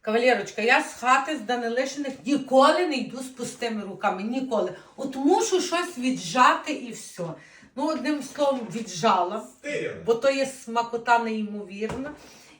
Кавалерочка, я з хати з Данилишиних ніколи не йду з пустими руками. Ніколи. От мушу щось віджати і все. Ну, одним словом, віджала, бо то є смакота неймовірна.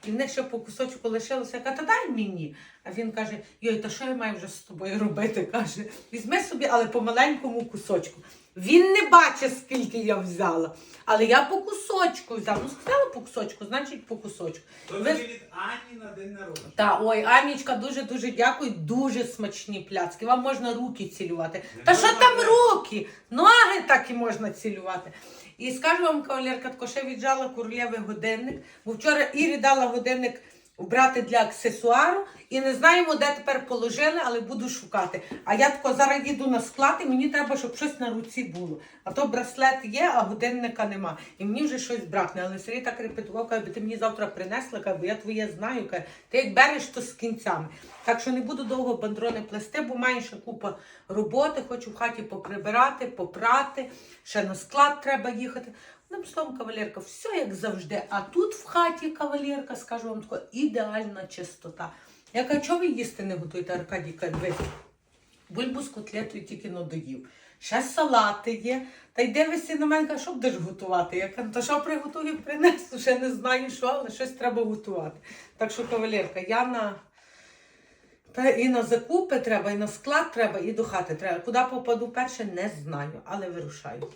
І в них ще по кусочку лишилося. Я кажу, та дай мені. А він каже: Йой, та що я маю вже з тобою робити? каже, візьми собі, але по маленькому кусочку. Він не бачить, скільки я взяла. Але я по кусочку взяла. Ну, сказала по кусочку, значить по кусочку. То Ви- від Ані на день народження. Та ой, Анічка, дуже дуже дякую. Дуже смачні пляцки. Вам можна руки цілювати. Не Та що там руки? Ноги так і можна цілювати. І скажу вам, кавалерка, тако ще віджала королєвий годинник, бо вчора Ірі дала годинник брати для аксесуару і не знаємо, де тепер положили, але буду шукати. А я тако зараз їду на склад, і мені треба, щоб щось на руці було. А то браслет є, а годинника нема. І мені вже щось бракне. Але Сергій так репетував, каже, ти мені завтра принесла, каже, бо я твоє знаю. Каже, ти як береш, то з кінцями. Так що не буду довго бандрони плести, бо маю ще купа роботи, хочу в хаті поприбирати, попрати, ще на склад треба їхати. Одним словом, кавалерка, все як завжди. А тут в хаті кавалерка, скажу вам тако, ідеальна чистота. Я кажу, чого ви їсти не готуєте, Аркадій каже, Бульбу з котлетою тільки надоїв. Ще салати є. Та й дивишся на мене, що будеш готувати? Я кажу, то що приготую, принесу, ще не знаю що, але щось треба готувати. Так що, кавалерка, я на. Та і на закупи треба, і на склад треба, і до хати треба. Куди попаду перше, не знаю, але вирушаю.